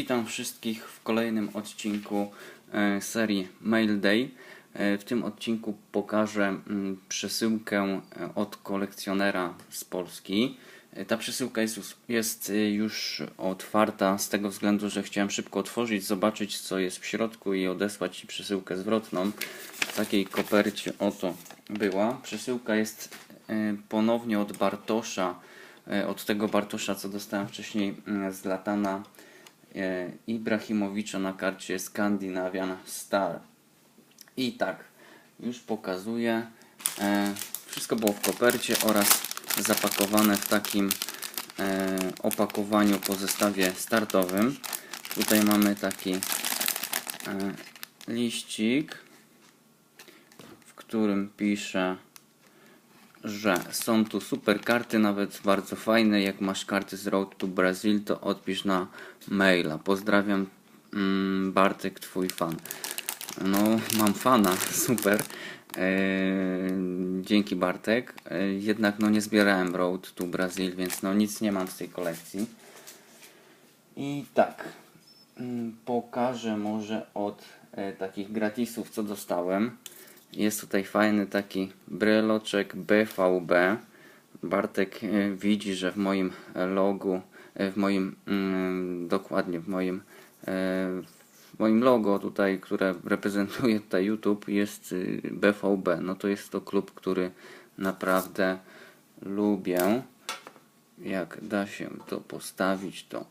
Witam wszystkich w kolejnym odcinku e, serii Mail Day. E, W tym odcinku pokażę mm, przesyłkę e, od kolekcjonera z Polski. Ta przesyłka jest, już- otwarta z tego względu, że chciałem szybko otworzyć, zobaczyć co jest w środku i odesłać Ci przesyłkę zwrotną. W takiej kopercie oto była. Przesyłka jest ponownie od Bartosza, od tego Bartosza, co dostałem wcześniej mm, z Latana Ibrahimowicza na karcie Scandinavian Star. I tak, już pokazuję. E, wszystko było w kopercie oraz zapakowane w takim e, opakowaniu po zestawie startowym. Tutaj mamy taki e, liścik, w którym pisze że są tu super karty, nawet bardzo fajne. Jak masz karty z Road to Brazil, to odpisz na maila. Pozdrawiam, mm, Bartek, twój fan. No, mam fana, super. Eee, dzięki Bartek. Eee, jednak no nie zbierałem Road to Brazil, więc no nic nie mam z tej kolekcji. I tak, mm, pokażę może od e, takich gratisów, co dostałem. Jest tutaj fajny taki bryloczek BVB. Bartek e, widzi, że w moim logu, e, w moim, mm, dokładnie w moim, e, w moim logo tutaj, które reprezentuje tutaj YouTube jest y, BVB. No to jest to klub, który naprawdę lubię. Jak da się to postawić, to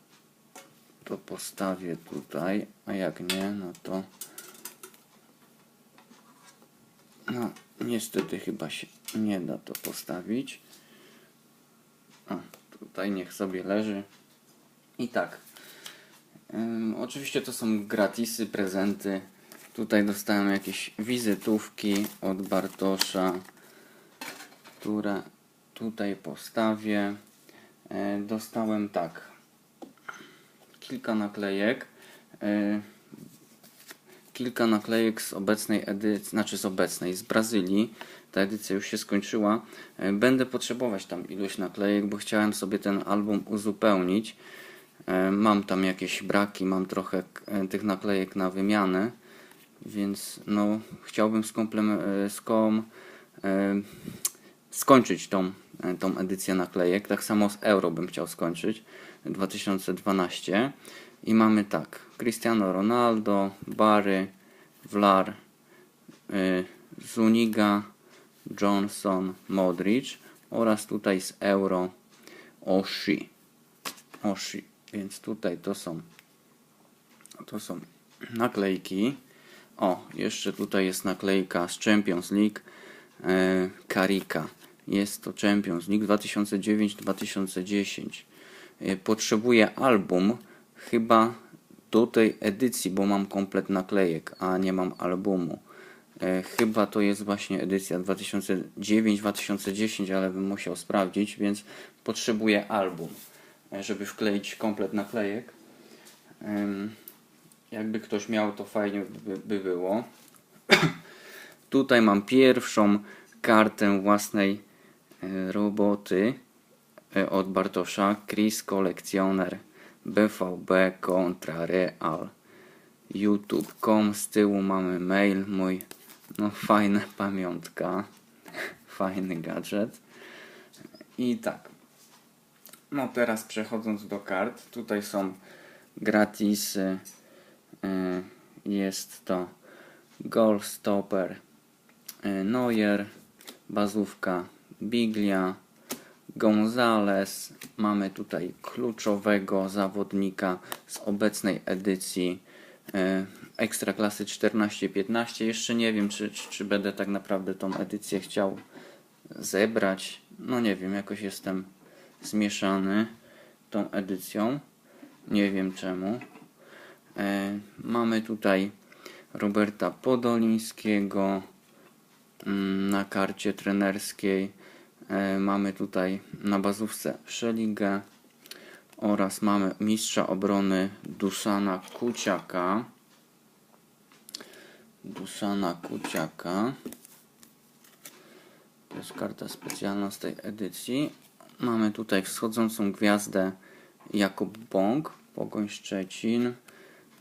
to postawię tutaj, a jak nie, no to no niestety chyba się nie da to postawić. A, tutaj niech sobie leży. I tak. Ym, oczywiście to są gratisy, prezenty. Tutaj dostałem jakieś wizytówki od Bartosza, które tutaj postawię. E, dostałem tak kilka naklejek. e, Kilka naklejek z obecnej edycji, znaczy z obecnej, z Brazylii. Ta edycja już się skończyła. E, Będę potrzebować tam ilość naklejek, bo chciałem sobie ten album uzupełnić. E, Mam tam jakieś braki, mam trochę e, tych naklejek na wymianę, więc no chciałbym skom, skończyć tą, tą edycję naklejek. Tak samo z Euro bym chciał skończyć 2012. I mamy tak: Cristiano Ronaldo, Barry, Vlar, y, Zuniga, Johnson, Modric oraz tutaj z Euro Oshi. Oshi. Więc tutaj to są to są naklejki. O, jeszcze tutaj jest naklejka z Champions League e, Karika. Jest to Champions League 2009-2010. E, Potrzebuję album chyba do tej edycji, bo mam komplet naklejek, a nie mam albumu. E, chyba to jest właśnie edycja 2009-2010, ale bym musiał sprawdzić, więc potrzebuję album, e, żeby wkleić komplet naklejek. Em, jakby ktoś miał, to fajnie by, by było. Tutaj mam pierwszą kartę własnej e, roboty e, od Bartosza. Chris Kolekcjoner BVB kontra Real. YouTube.com z tyłu mamy mail mój. No fajna pamiątka. Fajny gadżet. I tak. No teraz przechodząc do kart. Tutaj są gratisy. Y, Jest to Goal Stopper y, Neuer, bazówka Biglia, Gonzales. Mamy tutaj kluczowego zawodnika z obecnej edycji y, Ekstraklasy 14-15. Jeszcze nie wiem, czy, czy, czy będę tak naprawdę tą edycję chciał zebrać. No nie wiem, jakoś jestem zmieszany tą edycją. Nie wiem czemu. E, mamy tutaj Roberta Podolińskiego mm, na karcie trenerskiej. E, mamy tutaj na bazówce Szeligę oraz mamy mistrza obrony Duszana Kuciaka. Duszana Kuciaka. To jest karta specjalna z tej edycji. Mamy tutaj wschodzącą gwiazdę Jakub Bąk Pogoń Szczecin.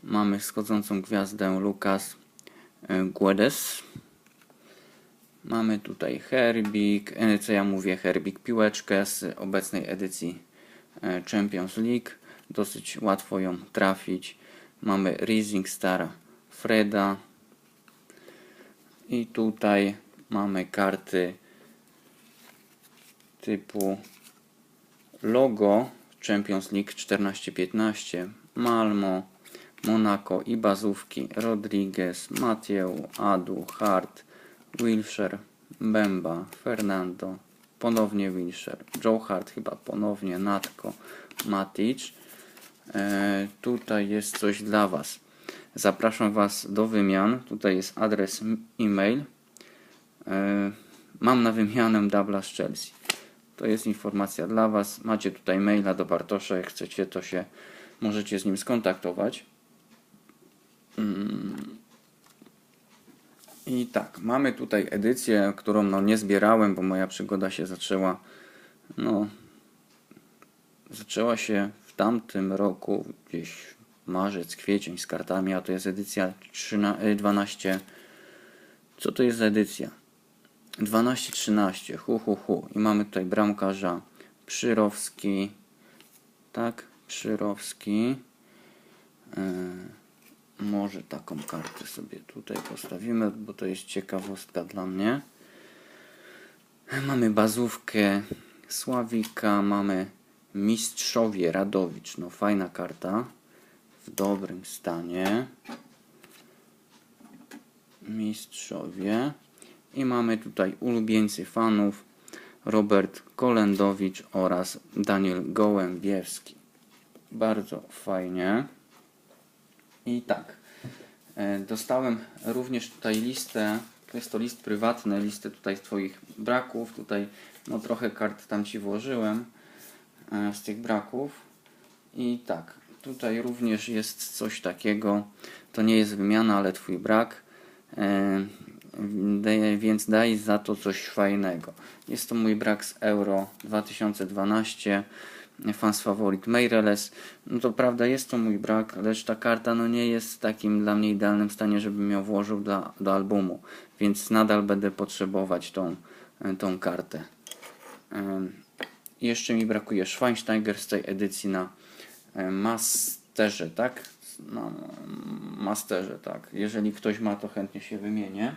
Mamy schodzącą gwiazdę Lukas e, Guedes. Mamy tutaj Herbik, e, co ja mówię, Herbik piłeczkę z obecnej edycji e, Champions League. Dosyć łatwo ją trafić. Mamy Rising Star Freda. I tutaj mamy karty typu logo Champions League 14-15, Malmo, Monaco i bazówki Rodriguez, Mathieu, Adu, Hart, Wilshire, Bemba, Fernando, ponownie Wilshire, Joe Hart chyba ponownie, Natko, Matic. E, tutaj jest coś dla Was. Zapraszam Was do wymian. Tutaj jest adres e-mail. E, mam na wymianę dubla z Chelsea. To jest informacja dla Was. Macie tutaj maila do Bartosza. Jak chcecie, to się możecie z nim skontaktować. Mm. I tak, mamy tutaj edycję, którą no nie zbierałem, bo moja przygoda się zaczęła no zaczęła się w tamtym roku, gdzieś marzec, kwiecień z kartami, a to jest edycja 13, 12. Co to jest za edycja? 12-13, hu hu hu. I mamy tutaj bramkarza Przyrowski, tak, Przyrowski. Yy, może taką kartę sobie tutaj postawimy, bo to jest ciekawostka dla mnie. Mamy bazówkę Sławika, mamy Mistrzowie Radowicz. No fajna karta. W dobrym stanie. Mistrzowie. I mamy tutaj ulubieńcy fanów Robert Kolendowicz oraz Daniel Gołębiewski. Bardzo fajnie. I tak. e, Dostałem również tutaj listę, to jest to list prywatny, listę tutaj Twoich braków. Tutaj no trochę kart tam Ci włożyłem e, z tych braków. I tak, tutaj również jest coś takiego. To nie jest wymiana, ale Twój brak. E, Więc daj za to coś fajnego. Jest to mój brak z Euro 2012. Fans faworit Meireles. No to prawda, jest to mój brak, lecz ta karta no nie jest w takim dla mnie idealnym stanie, żebym ją włożył dla, do albumu. Więc nadal będę potrzebować tą, tą kartę. Jeszcze mi brakuje Schweinsteiger z tej edycji na e, Masterze, tak? Na Masterze, tak. Jeżeli ktoś ma, to chętnie się wymienię.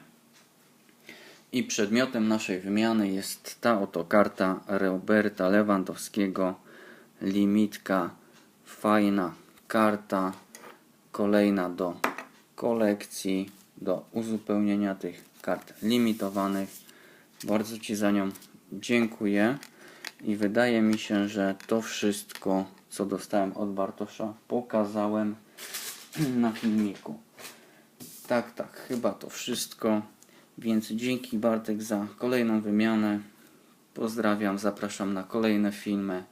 I przedmiotem naszej wymiany jest ta oto karta Roberta Lewandowskiego. Limitka, fajna karta, kolejna do kolekcji, do uzupełnienia tych kart limitowanych. Bardzo Ci za nią dziękuję i wydaje mi się, że to wszystko, co dostałem od Bartosza, pokazałem na filmiku. Tak, tak, chyba to wszystko. Więc dzięki Bartek za kolejną wymianę. Pozdrawiam, zapraszam na kolejne filmy.